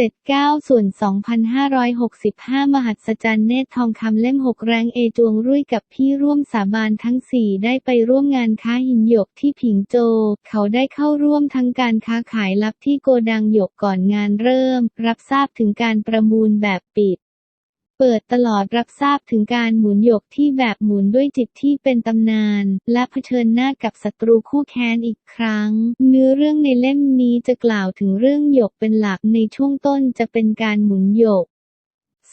เสร็จ9ส่วน 2,565 มหัศจรรย์เนตรทองคำเล่ม 6 แรงเอจวงรุ่ยกับพี่ร่วมสาบานทั้ง 4 ได้ไปร่วมงานค้าหินหยกที่ผิงโจ เขาได้เข้าร่วมทั้งการค้าขายลับที่โกดังหยกก่อนงานเริ่ม รับทราบถึงการประมูลแบบปิด เปิดตลอดรับทราบถึงการหมุนหยกที่แบบหมุนด้วยจิตที่เป็นตำนาน และเผชิญหน้ากับศัตรูคู่แค้นอีกครั้ง เนื้อเรื่องในเล่มนี้จะกล่าวถึงเรื่องหยกเป็นหลักในช่วงต้นจะเป็นการหมุนหยก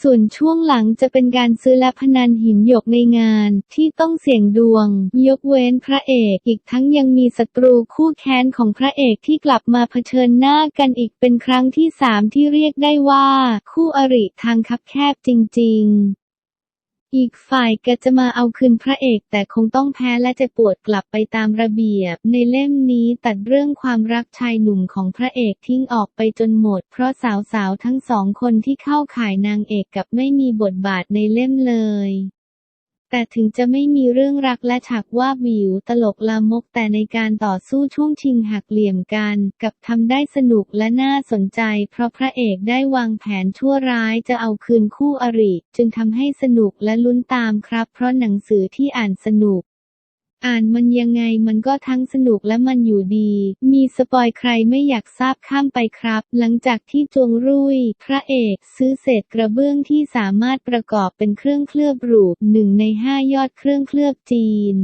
ส่วนช่วงหลังจะเป็นการซื้อและพนันหินหยกในงาน ที่ต้องเสี่ยงดวง ยกเว้นพระเอกอีกทั้งยังมีศัตรูคู่แค้นของพระเอกที่กลับมาเผชิญหน้ากันอีกเป็นครั้งที่สามที่เรียกได้ว่า คู่อริทางคับแคบจริง ๆ อีกฝ่ายก็จะมาเอาคืนพระเอกแต่คงต้องแพ้และเจะปวดกลับไปตามระเบียบ ในเล่มนี้ตัดเรื่องความรักชายหนุ่มของพระเอกทิ้งออกไปจนหมด เพราะสาวๆทั้งสองคนที่เข้าข่ายนางเอกกับไม่มีบทบาทในเล่มเลย แต่ถึงจะไม่มีเรื่องรักและฉากว่าบวิวตลกลามกแต่ในการต่อสู้ช่วงชิงหักเหลี่ยมกัน กับทำได้สนุกและน่าสนใจ เพราะพระเอกได้วางแผนชั่วร้ายจะเอาคืนคู่อริ จึงทำให้สนุกและลุ้นตามครับ เพราะหนังสือที่อ่านสนุก อ่านมันยังไงมันก็ทั้งสนุกและมันอยู่ดี มีสปอยใครไม่อยากทราบข้ามไปครับ หลังจากที่จวงรุ่ย พระเอกซื้อเศษกระเบื้องที่สามารถประกอบเป็นเครื่องเคลือบรูปหนึ่งในห้ายอดเครื่องเคลือบจีน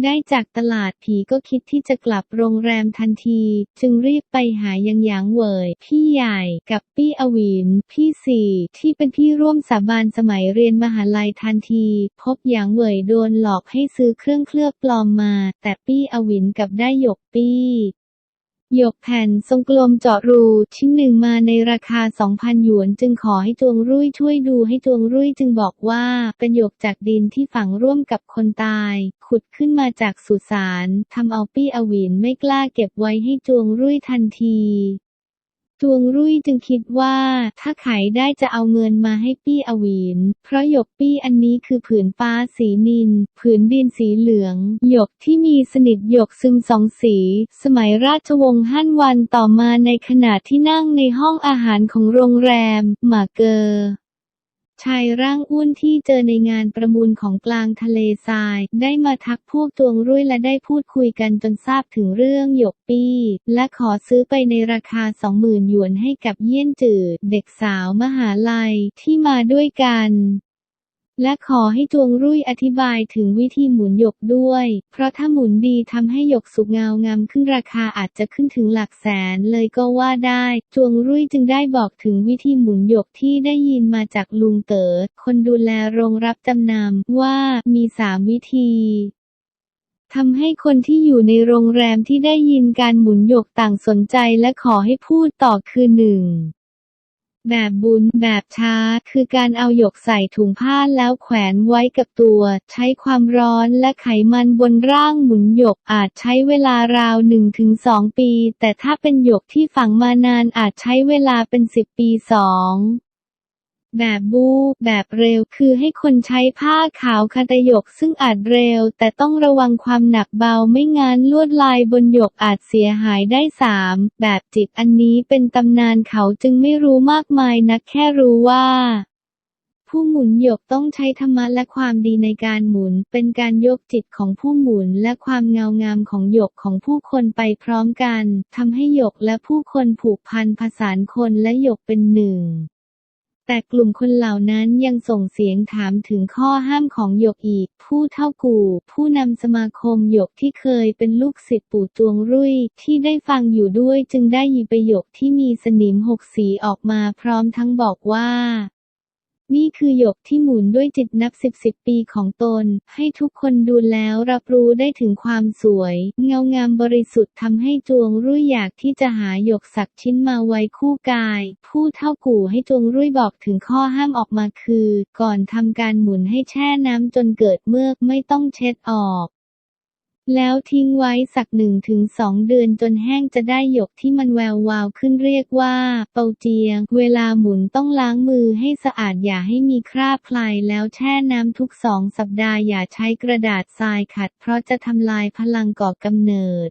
ได้จากตลาดผีก็คิดที่จะกลับโรงแรมทันที จึงรีบไปหายังหยางเวยพี่ใหญ่กับปี้อวิน พี่สี่ที่เป็นพี่ร่วมสาบานสมัยเรียนมหาลัยทันที พบหยางเวยโดนหลอกให้ซื้อเครื่องเคลือบปลอมมา แต่ปี้อวินกับได้หยกปี้ หยกแผ่นทรงกลมเจาะรูชิ้นหนึ่งมาในราคา 2,000 หยวน จึงขอให้จวงรุ่ยช่วยดูให้จวงรุ่ยจึงบอกว่าเป็นหยกจากดินที่ฝังร่วมกับคนตาย ขุดขึ้นมาจากสุสานทำเอาปี้อวินไม่กล้าเก็บไว้ให้จวงรุ่ยทันที จวงรุ่ยจึงคิดว่าถ้าขายได้จะเอาเงินมาให้ปี้อวีน เพราะหยกปี้อันนี้คือผืนฟ้าสีนิน ผืนดินสีเหลือง หยกที่มีสนิทหยกซึมสองสี สมัยราชวงศ์ฮั่นวันต่อมาในขณะที่นั่งในห้องอาหารของโรงแรมหมาเกอ ชายร่างอ้วนที่เจอในงานประมูลของกลางทะเลทราย ได้มาทักพวกตวงรุ่ยและได้พูดคุยกันจนทราบถึงเรื่องหยกปี้ และขอซื้อไปในราคา 20,000 หยวนให้กับเยี่ยนจืดเด็กสาวมหาลัยที่มาด้วยกัน และขอให้จวงรุ่ยอธิบายถึงวิธีหมุนหยกด้วย เพราะถ้าหมุนดีทำให้หยกสุกเงางามขึ้นราคาอาจจะขึ้นถึงหลักแสนเลยก็ว่าได้ จวงรุ่ยจึงได้บอกถึงวิธีหมุนหยกที่ได้ยินมาจากลุงเต๋อคนดูแลโรงรับจำนำว่ามีสามวิธีทำให้คนที่อยู่ในโรงแรมที่ได้ยินการหมุนหยกต่างสนใจและขอให้พูดต่อคือหนึ่ง แบบบุญแบบช้า คือการเอาหยกใส่ถุงผ้าแล้วแขวนไว้กับตัว ใช้ความร้อนและไขมันบนร่างหมุนหยกอาจใช้เวลาราว 1-2 ปี แต่ถ้าเป็นหยกที่ฝังมานานอาจใช้เวลาเป็น 10 ปีสอง แบบบูแบบเร็วคือให้คนใช้ผ้าขาวคาตะหยกซึ่งอาจเร็ว แต่ต้องระวังความหนักเบาไม่งั้นลวดลายบนหยกอาจเสียหายได้ 3. แบบจิตอันนี้เป็นตำนานเขาจึงไม่รู้มากมายนักแค่รู้ว่าผู้หมุนหยกต้องใช้ธรรมะและความดีในการหมุน เป็นการยกจิตของผู้หมุนและความเงางามของหยกของผู้คนไปพร้อมกัน ทำให้หยกและผู้คนผูกพันผสานคนและหยกเป็นหนึ่ง แต่กลุ่มคนเหล่านั้นยังส่งเสียงถามถึงข้อห้ามของหยกอีก ผู้เท่ากูผู้นำสมาคมหยกที่เคยเป็นลูกศิษย์ปู่จวงรุ่ยที่ได้ฟังอยู่ด้วยจึงได้หยิบประโยคที่มีสนิมหกสีออกมาพร้อมทั้งบอกว่า นี่คือหยกที่หมุนด้วยจิตนับสิบสิบปีของตน ให้ทุกคนดูแล้วรับรู้ได้ถึงความสวย เงางามบริสุทธิ์ทำให้จวงรุ่ยอยากที่จะหาหยกสักชิ้นมาไว้คู่กาย ผู้เท่ากู่ให้จวงรุ่ยบอกถึงข้อห้ามออกมาคือ ก่อนทำการหมุนให้แช่น้ำจนเกิดเมือกไม่ต้องเช็ดออก แล้วทิ้งไว้สักหนึ่งถึงสองเดือนจนแห้งจะได้หยกที่มันแวววาวขึ้นเรียกว่า เปาเจียง เวลาหมุนต้องล้างมือให้สะอาดอย่าให้มีคราบคลายแล้วแช่น้ำทุกสองสัปดาห์อย่าใช้กระดาษทรายขัดเพราะจะทำลายพลังก่อกำเนิด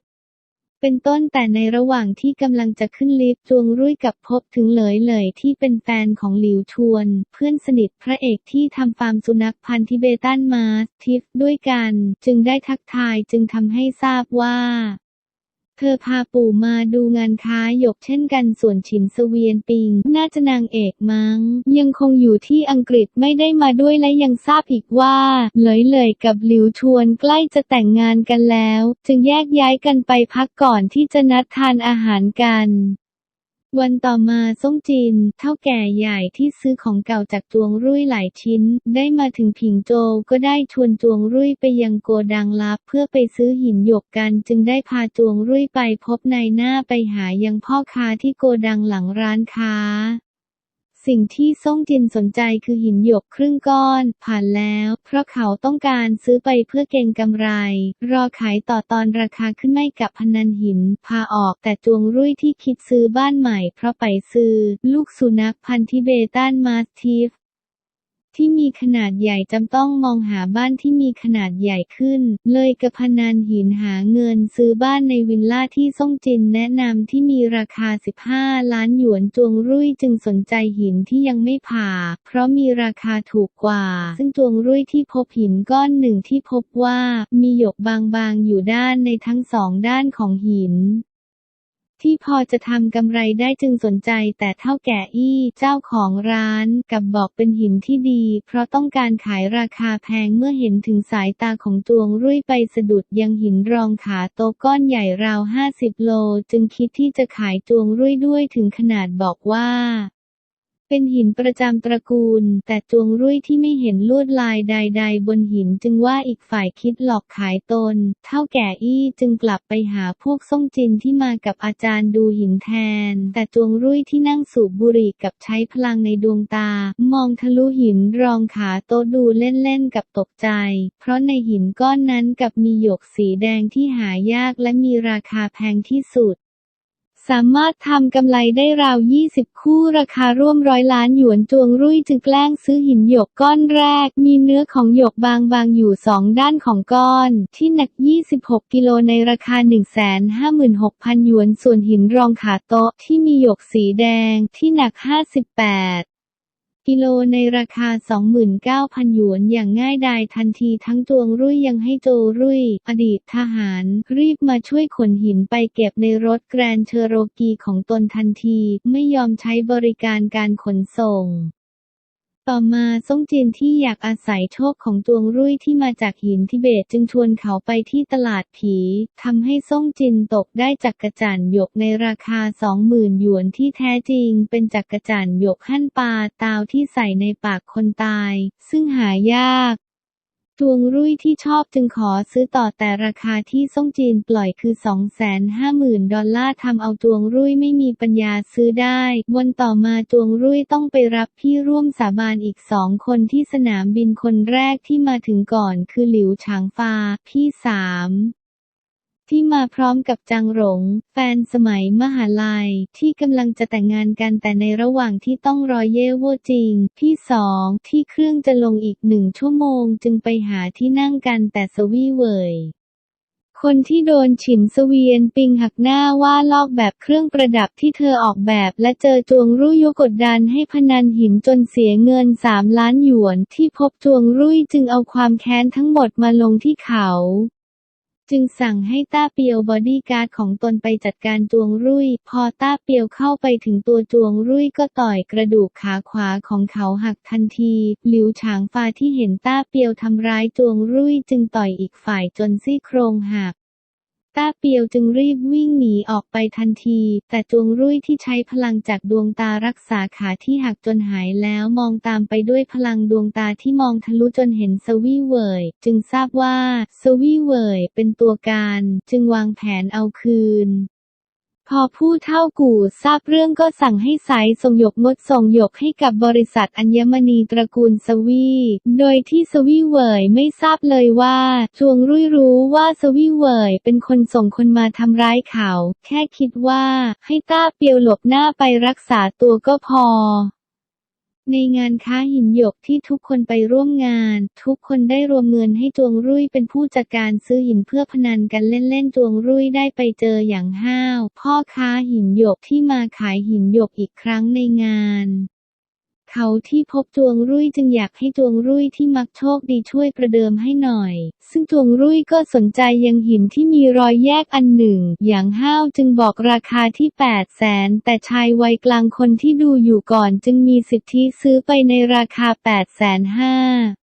เป็นต้นแต่ในระหว่างที่กำลังจะขึ้นลิฟต์จวงรุ่ยกับพบถึงเหลยเหลยที่เป็นแฟนของหลิวชวน เพื่อนสนิทพระเอกที่ทำฟาร์มสุนัขพันธุ์ทิเบตันมาสทิฟด้วยกัน จึงได้ทักทายจึงทำให้ทราบว่า เธอพาปู่มาดูงานค้าหยกเช่นกันส่วนฉินเสเวียนปิง น่าจะนางเอกมั้ง ยังคงอยู่ที่อังกฤษไม่ได้มาด้วยและยังทราบอีกว่า เหลยเลยกับหลิวชวนใกล้จะแต่งงานกันแล้ว จึงแยกย้ายกันไปพักก่อนที่จะนัดทานอาหารกัน วันต่อมาส้มจีน เท่าแก่ใหญ่ที่ซื้อของเก่าจากจวงรุ่ยหลายชิ้น ได้มาถึงผิงโจวก็ได้ชวนจวงรุ่ยไปยังโกดังลับ เพื่อไปซื้อหินหยกกัน จึงได้พาจวงรุ่ยไปพบนายหน้าไปหายังพ่อค้าที่โกดังหลังร้านค้า สิ่งที่ซ่งจินสนใจคือหินหยกครึ่งก้อน ผ่านแล้ว เพราะเขาต้องการซื้อไปเพื่อเก็งกำไร รอขายต่อตอนราคาขึ้นไม่กับพนันหิน พาออกแต่จวงรุ่ยที่คิดซื้อบ้านใหม่ เพราะไปซื้อ ลูกสุนัขพันธุ์ทิเบตันมาสทีฟ ที่มีขนาดใหญ่จำต้องมองหาบ้านที่มีขนาดใหญ่ขึ้น เลยกระพนันหินหาเงินซื้อบ้านในวิลล่าที่ซ่งจินแนะนำที่มีราคา 15 ล้านหยวนจวงรุ่ยจึงสนใจหินที่ยังไม่ผ่า เพราะมีราคาถูกกว่า ซึ่งจวงรุ่ยที่พบหินก้อนหนึ่งที่พบว่ามีหยกบางๆอยู่ด้านในทั้งสองด้านของหิน ที่พอจะทำกำไรได้จึงสนใจแต่เท่าแก่อี้เจ้าของร้านกับบอกเป็นหินที่ดี เพราะต้องการขายราคาแพงเมื่อเห็นถึงสายตาของจวงรุ่ยไปสะดุดยังหินรองขาโตก้อนใหญ่ราว50โล จึงคิดที่จะขายจวงรุ่ยด้วยถึงขนาดบอกว่า เป็นหินประจำตระกูล แต่จวงรุ่ยที่ไม่เห็นลวดลายใด ๆ บนหินจึงว่าอีกฝ่ายคิดหลอกขายตน เท่าแก่อี้จึงกลับไปหาพวกส่งจินที่มากับอาจารย์ดูหินแทน แต่จวงรุ่ยที่นั่งสูบบุหรี่กับใช้พลังในดวงตา มองทะลุหินรองขาโตะดูเล่นๆกับตกใจ เพราะในหินก้อนนั้นกับมีหยกสีแดงที่หายากและมีราคาแพงที่สุด สามารถทำกำไรได้ราว 20 คู่ราคาร่วมร้อยล้านหยวนจวงรุ่ยจึงแกล้งซื้อหินหยกก้อนแรก มีเนื้อของหยกบางๆ อยู่สองด้านของก้อน ที่หนัก 26 กิโลในราคา 156,000 หยวน ส่วนหินรองขาโต๊ะที่มีหยกสีแดงที่หนัก 58 กิโลในราคา 29,000 หยวนอย่างง่ายดายทันทีทั้งตวงรุ่ยยังให้โจรุ่ย อดีตทหาร รีบมาช่วยขนหินไปเก็บในรถแกรนเชอโรกีของตนทันที ไม่ยอมใช้บริการการขนส่ง ต่อมาซ่งจินที่อยากอาศัยโชคของจวงรุ่ยที่มาจากหินทิเบตจึงชวนเขาไปที่ตลาดผีทำให้ซ่งจินตกได้จักรจั่นหยกในราคา20,000หยวนที่แท้จริง เป็นจักรจั่นหยกขั้นปลาตาวที่ใส่ในปากคนตาย ซึ่งหายาก จวงรุ่ยที่ชอบจึงขอซื้อต่อแต่ราคาที่ซ่งจีนปล่อยคือ 250,000 ดอลลาร์ทำเอาจวงรุ่ยไม่มีปัญญาซื้อได้ วันต่อมาจวงรุ่ยต้องไปรับพี่ร่วมสาบานอีกสองคนที่สนามบินคนแรกที่มาถึงก่อนคือหลิวฉางฟา พี่สาม ที่มาพร้อมกับจางหลง แฟนสมัยมหาลัย ที่กำลังจะแต่งงานกันแต่ในระหว่างที่ต้องรอเย่โวจริง พี่สองที่เครื่องจะลงอีกหนึ่งชั่วโมงจึงไปหาที่นั่งกันแต่สวี่เหวยคนที่โดนฉินสเวียนปิงหักหน้าว่าลอกแบบเครื่องประดับที่เธอออกแบบและเจอจวงรุ่ยยกดดันให้พนันหินจนเสียเงินสามล้านหยวนที่พบจวงรุ่ยจึงเอาความแค้นทั้งหมดมาลงที่เขา จึงสั่งให้ต้าเปียวบอดี้การ์ดของตนไปจัดการจวงรุ่ย พอต้าเปียวเข้าไปถึงตัวจวงรุ่ยก็ต่อยกระดูกขาขวาของเขาหักทันที หลิวฉางฟาที่เห็นต้าเปียวทำร้ายจวงรุ่ยจึงต่อยอีกฝ่ายจนซี่โครงหัก ต้าเปียวจึงรีบวิ่งหนีออกไปทันที แต่จวงรุ่ยที่ใช้พลังจากดวงตารักษาขาที่หักจนหายแล้วมองตามไปด้วยพลังดวงตาที่มองทะลุจนเห็นสวี่เวยจึงทราบว่าสวี่เวยเป็นตัวการ จึงวางแผนเอาคืน พอผู้เท่ากู่ทราบเรื่องก็สั่งให้สายส่งหยกงดส่งหยกให้กับบริษัทอัญมณีตระกูลสวี โดยที่สวีเวยไม่ทราบเลยว่าจวงรุ่ยรู้ว่าสวีเวยเป็นคนส่งคนมาทำร้ายเขา แค่คิดว่าให้ต้าเปียวหลบหน้าไปรักษาตัวก็พอ ในงานค้าหินหยกที่ทุกคนไปร่วมงาน ทุกคนได้รวมเงินให้จวงรุ่ยเป็นผู้จัดการซื้อหินเพื่อพนันกันเล่นๆจวงรุ่ยได้ไปเจออย่างห้าว พ่อค้าหินหยกที่มาขายหินหยกอีกครั้งในงาน เขาที่พบจวงรุ่ยจึงอยากให้จวงรุ่ยที่มักโชคดีช่วยประเดิมให้หน่อย ซึ่งจวงรุ่ยก็สนใจยังหินที่มีรอยแยกอันหนึ่ง อย่างห้าวจึงบอกราคาที่ 8 0 0แสนแต่ชายวัยกลางคนที่ดูอยู่ก่อนจึงมีสิทธิซื้อไปในราคา 8 5 0 0 0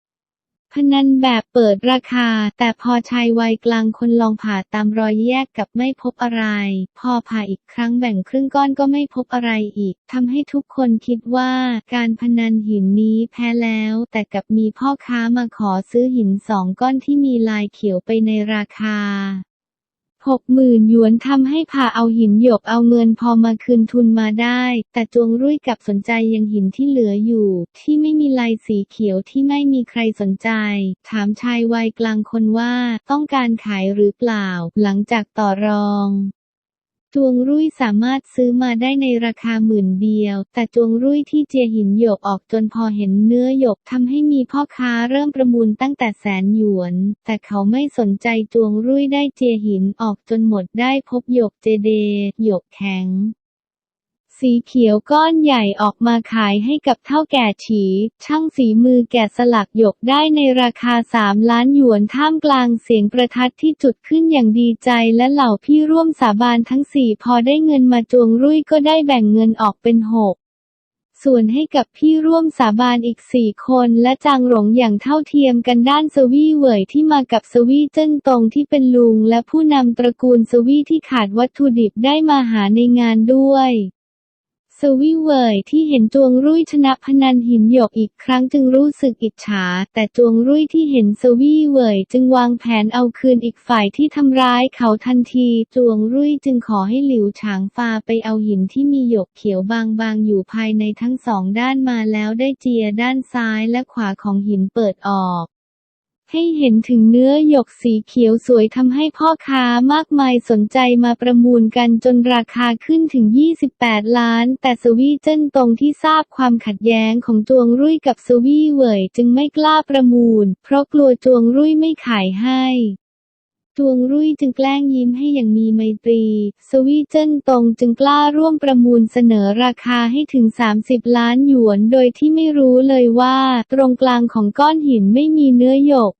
พนันแบบเปิดราคา แต่พอชายวัยกลางคนลองผ่าตามรอยแยกกับไม่พบอะไร พอผ่าอีกครั้งแบ่งครึ่งก้อนก็ไม่พบอะไรอีกทำให้ทุกคนคิดว่าการพนันหินนี้แพ้แล้ว แต่กับมีพ่อค้ามาขอซื้อหินสองก้อนที่มีลายเขียวไปในราคา หกหมื่นหยวนทำให้พาเอาหินหยกเอาเงินพอมาคืนทุนมาได้ แต่จวงรุ่ยกลับสนใจยังหินที่เหลืออยู่ ที่ไม่มีลายสีเขียวที่ไม่มีใครสนใจ ถามชายวัยกลางคนว่าต้องการขายหรือเปล่า หลังจากต่อรอง จวงรุ่ยสามารถซื้อมาได้ในราคาหมื่นเดียว แต่จวงรุ่ยที่เจียหินหยกออกจนพอเห็นเนื้อหยกทำให้มีพ่อค้าเริ่มประมูลตั้งแต่แสนหยวน แต่เขาไม่สนใจจวงรุ่ยได้เจียหินออกจนหมดได้พบหยกเจเด หยกแข็ง สีเขียวก้อนใหญ่ออกมาขายให้กับเท่าแก่ฉี ช่างสีมือแกะสลักหยกได้ในราคา 3 ล้านหยวนท่ามกลางเสียงประทัดที่จุดขึ้นอย่างดีใจและเหล่าพี่ร่วมสาบานทั้งสี่พอได้เงินมาจวงรุ่ยก็ได้แบ่งเงินออกเป็นหกส่วนให้กับพี่ร่วมสาบานอีกสี่คนและจางหลงอย่างเท่าเทียมกันด้านสวี่เหวยที่มากับสวี่เจิ้นตงที่เป็นลุงและผู้นำตระกูลสวี่ที่ขาดวัตถุดิบได้มาหาในงานด้วย สวีเวยที่เห็นจวงรุ่ยชนะพนันหินหยกอีกครั้งจึงรู้สึกอิจฉา แต่จวงรุ่ยที่เห็นสวีเวยจึงวางแผนเอาคืนอีกฝ่ายที่ทำร้ายเขาทันที จวงรุ่ยจึงขอให้หลิวฉางฟาไปเอาหินที่มีหยกเขียวบางๆอยู่ภายในทั้งสองด้านมาแล้วได้เจียด้านซ้ายและขวาของหินเปิดออก ให้เห็นถึงเนื้อหยกสีเขียวสวยทำให้พ่อค้ามากมายสนใจมาประมูลกันจนราคาขึ้นถึง 28 ล้าน แต่สวีเจิ้นตงที่ทราบความขัดแย้งของจวงรุ่ยกับสวีเหวยจึงไม่กล้าประมูล เพราะกลัวจวงรุ่ยไม่ขายให้ ตวงรุ่ยจึงแกล้งยิ้มให้อย่างมีไมตรี สวีเจิ้นตงจึงกล้าร่วมประมูลเสนอราคาให้ถึง 30 ล้านหยวน โดยที่ไม่รู้เลยว่า ตรงกลางของก้อนหินไม่มีเนื้อหยก